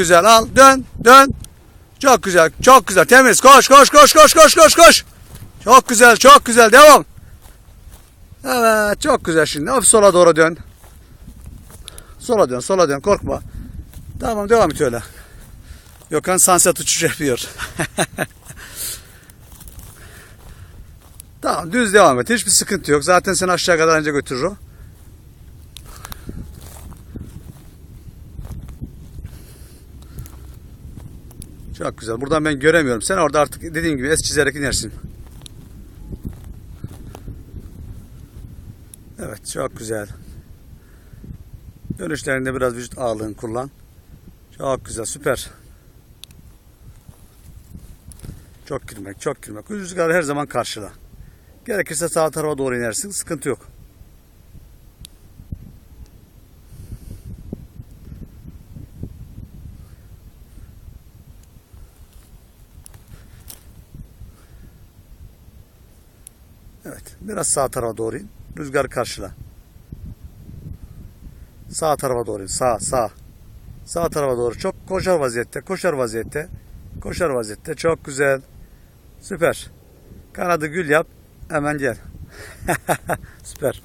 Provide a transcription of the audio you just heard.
Güzel al dön dön. Çok güzel çok güzel temiz koş koş koş koş koş koş koş. Çok güzel çok güzel devam. Evet çok güzel şimdi hafif sola doğru dön. Sola dön sola dön korkma. Tamam devam et öyle. Gökhan sunset uçuşu yapıyor. tamam düz devam et hiçbir sıkıntı yok. Zaten seni aşağı kadar önce götürür o. Çok güzel. Buradan ben göremiyorum. Sen orada artık dediğim gibi es çizerek inersin. Evet çok güzel. Dönüşlerinde biraz vücut ağırlığını kullan. Çok güzel süper. Çok girmek çok girmek. Rüzgarı her zaman karşıla. Gerekirse sağ tarafa doğru inersin. Sıkıntı yok. Evet. Biraz sağ tarafa doğru in. Rüzgarı karşıla. Sağ tarafa doğru in. Sağ, sağ. Sağ tarafa doğru. Çok koşar vaziyette. Koşar vaziyette. Koşar vaziyette. Çok güzel. Süper. Kanadı gül yap. Hemen gel. Süper.